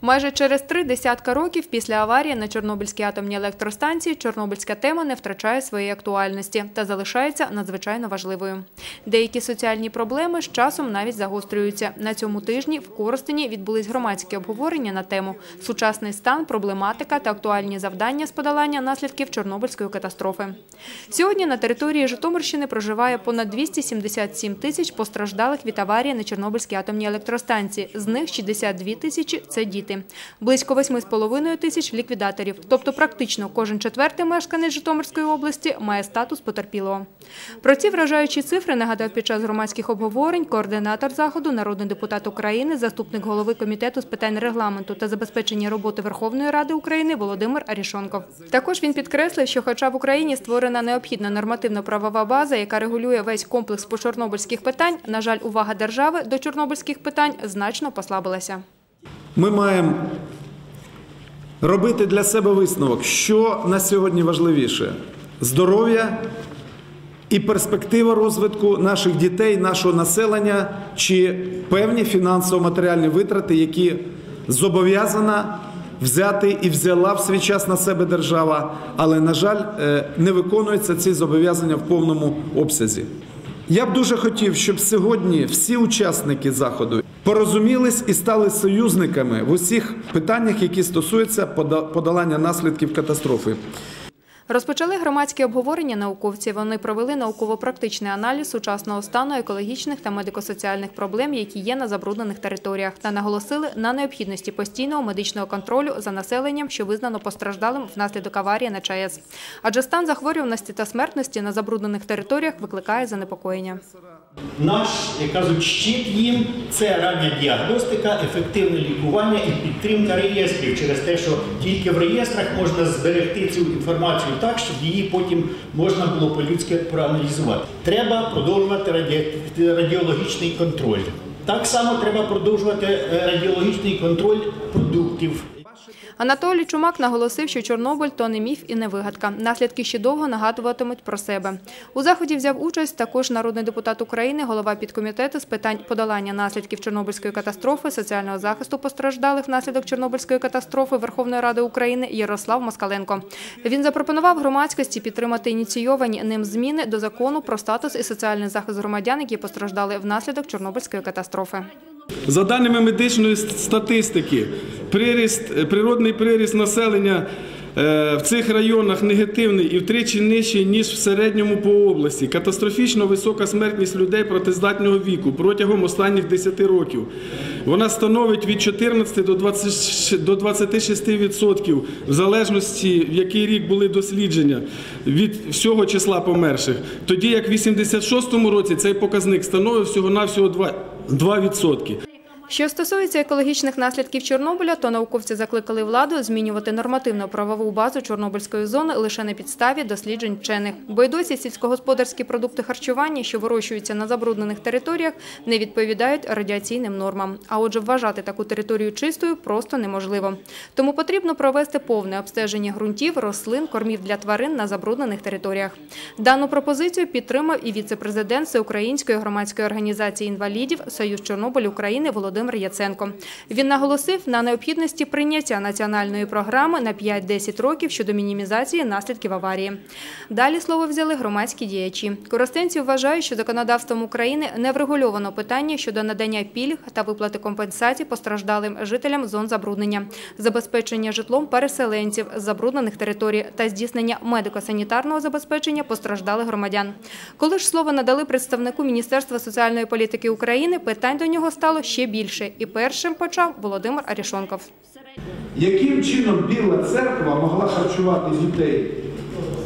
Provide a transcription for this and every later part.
Майже через три десятка років після аварії на Чорнобильській атомній електростанції чорнобильська тема не втрачає своєї актуальності та залишається надзвичайно важливою. Деякі соціальні проблеми з часом навіть загострюються. На цьому тижні в Коростені відбулись громадські обговорення на тему «Сучасний стан, проблематика та актуальні завдання з подолання наслідків Чорнобильської катастрофи». Сьогодні на території Житомирщини проживає понад 277 тисяч постраждалих від аварії на Чорнобильській атомній електростанції. З них 62 тисячі – це діти. Близько 8,5 тисяч – ліквідаторів. Тобто практично кожен четвертий мешканець Житомирської області має статус потерпілого. Про ці вражаючі цифри нагадав під час громадських обговорень координатор заходу, народний депутат України, заступник голови Комітету з питань регламенту та забезпечення роботи Верховної Ради України Володимир Арішонков. Також він підкреслив, що хоча в Україні створена необхідна нормативно-правова база, яка регулює весь комплекс почорнобильських питань, на жаль, увага держави до чорнобильських питань значно послабилася. Ми маємо робити для себе висновок, що на сьогодні важливіше здоров'я і перспектива розвитку наших дітей, нашого населення, чи певні фінансово-матеріальні витрати, які зобов'язана взяти і взяла в свій час на себе держава, але, на жаль, е, не виконуються ці зобов'язання в повному обсязі. Я б дуже хотів, щоб сьогодні всі учасники заходу порозумілись і стали союзниками в усіх питаннях, які стосуються подолання наслідків катастрофи. Розпочали громадські обговорення науковці. Вони провели науково-практичний аналіз сучасного стану екологічних та медико-соціальних проблем, які є на забруднених територіях, та наголосили на необхідності постійного медичного контролю за населенням, що визнано постраждалим внаслідок аварії на ЧАЕС. Адже стан захворюваності та смертності на забруднених територіях викликає занепокоєння. Наш, як кажуть, щит їм це рання діагностика, ефективне лікування і підтримка реєстрів через те, що тільки в реєстрах можна зберегти цю інформацію так, щоб її потім можна було по-людськи проаналізувати. Треба продовжувати раді- радіологічний контроль. Так само треба продовжувати е, радіологічний контроль продуктів. Анатолій Чумак наголосив, що Чорнобиль – то не міф і не вигадка. Наслідки ще довго нагадуватимуть про себе. У заході взяв участь також народний депутат України, голова підкомітету з питань подолання наслідків Чорнобильської катастрофи, соціального захисту постраждалих внаслідок Чорнобильської катастрофи Верховної Ради України Ярослав Москаленко. Він запропонував громадськості підтримати ініційовані ним зміни до закону про статус і соціальний захист громадян, які постраждали внаслідок Чорнобильської катастрофи. За даними медичної статистики, приріст, е, природний приріст населення е, в цих районах негативний і втричі нижчий, ніж в середньому по області. Катастрофічно висока смертність людей працездатнього віку протягом останніх 10 років. Вона становить від 14 до 20 до 26% в залежності, в який рік були дослідження від всього числа померших. Тоді як в 86-му році цей показник становив всього-навсього 2%. 2%. Що стосується екологічних наслідків Чорнобиля, то науковці закликали владу змінювати нормативно-правову базу Чорнобильської зони лише на підставі досліджень вчених. Бо й досі сільськогосподарські продукти харчування, що вирощуються на забруднених територіях, не відповідають радіаційним нормам. А отже, вважати таку територію чистою просто неможливо. Тому потрібно провести повне обстеження ґрунтів, рослин, кормів для тварин на забруднених територіях. Дану пропозицію підтримав і віце-президент Всеукраїнської громадської організації інвалідів Союз Чорнобиль України Володимир Яценко. Він наголосив на необхідності прийняття національної програми на 5-10 років щодо мінімізації наслідків аварії. Далі слово взяли громадські діячі. Коростенці вважають, що законодавством України не врегульовано питання щодо надання пільг та виплати компенсацій постраждалим жителям зон забруднення, забезпечення житлом переселенців з забруднених територій та здійснення медико-санітарного забезпечення постраждалих громадян. Коли ж слово надали представнику Міністерства соціальної політики України, питань до нього стало ще більше. І першим почав Володимир Арішонков. Яким чином Біла церква могла харчувати дітей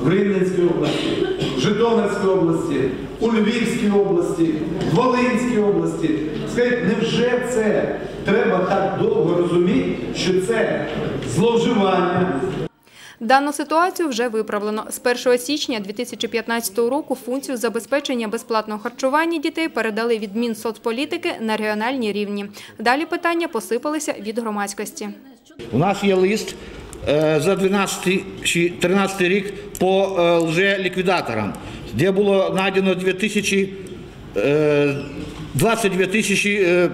в Рівненській області, в Житомирській області, у Львівській області, в Волинській області? Скажіть, невже це треба так довго розуміти, що це зловживання? Дану ситуацію вже виправлено. З 1 січня 2015 року функцію забезпечення безплатного харчування дітей передали від Мінсоцполітики на регіональні рівні. Далі питання посипалися від громадськості. У нас є лист е, за 12 чи 13 рік по е, лже-ліквідаторам, де було знайдено 2000, е, 22 тисячі е,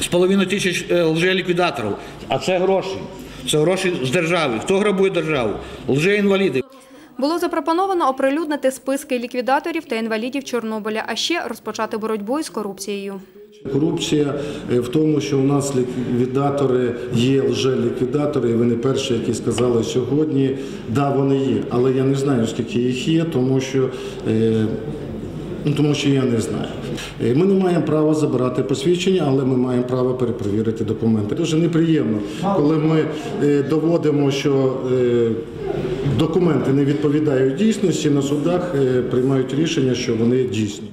з половиною тисяч лжеліквідаторів. А це гроші. Це гроші з держави. Хто грабує державу? Лжеінваліди. Було запропоновано оприлюднити списки ліквідаторів та інвалідів Чорнобиля, а ще розпочати боротьбу із корупцією. Корупція е, в тому, що у нас ліквідатори є лже-ліквідатори, і вони перші, які сказали сьогодні, да, вони є. Але я не знаю, скільки їх є, тому що, е, ну, тому що я не знаю. Е, Ми не маємо права забирати посвідчення, але ми маємо право перепровірити документи. Дуже неприємно, коли ми е, доводимо, що е, документи не відповідають дійсності, на судах приймають рішення, що вони дійсні.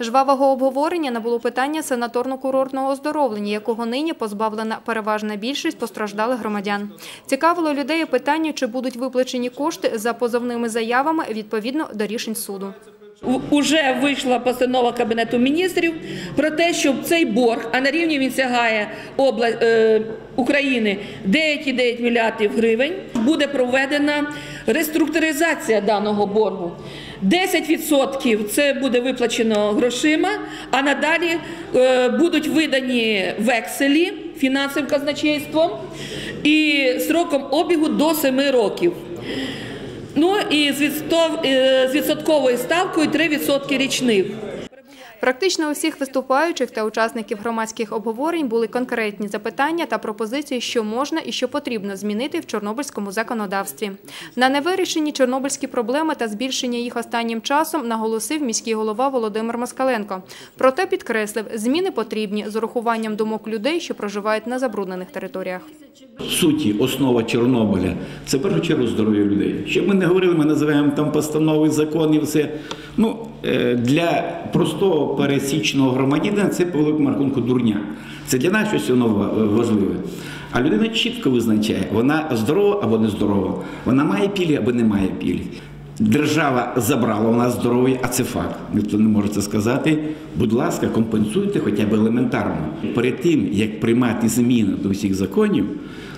Жвавого обговорення набуло питання санаторно-курортного оздоровлення, якого нині позбавлена переважна більшість постраждалих громадян. Цікавило людей питання, чи будуть виплачені кошти за позовними заявами відповідно до рішень суду. Уже вийшла постанова Кабінету міністрів про те, щоб цей борг, а на рівні він сягає обла... е, України 9,9 мільярдів гривень, буде проведена реструктуризація даного боргу. 10% це буде виплачено грошима, а надалі е, будуть видані векселі фінансовим казначейством і сроком обігу до 7 років. Ну і з, е, відсотковою ставкою 3% річних. Практично у всіх виступаючих та учасників громадських обговорень були конкретні запитання та пропозиції, що можна і що потрібно змінити в чорнобильському законодавстві. На невирішені чорнобильські проблеми та збільшення їх останнім часом наголосив міський голова Володимир Москаленко. Проте підкреслив, зміни потрібні з урахуванням думок людей, що проживають на забруднених територіях. Суті, основа Чорнобиля це в першу чергу здоров'я людей. Щоб ми не говорили, ми називаємо там постанови, закони, все. Ну, е, для простого пересічного громадянина це по великому рахунку дурня. Це для нас щось воно важливе. А людина чітко визначає, вона здорова або не здорова, вона має пілі або не має пілі. Держава забрала у нас здоров'я, а це факт. Ніхто не може це сказати. Будь ласка, компенсуйте хоча б елементарно. Перед тим, як приймати зміни до всіх законів,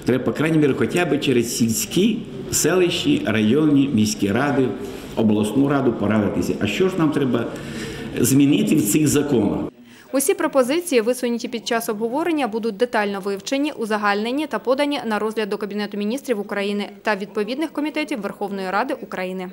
треба, по крайній мірі, хоча б через сільські, селищі, районні, міські ради, обласну раду порадитися. А що ж нам треба змінити в цих законах? Усі пропозиції, висунуті під час обговорення, будуть детально вивчені, узагальнені та подані на розгляд до Кабінету міністрів України та відповідних комітетів Верховної Ради України.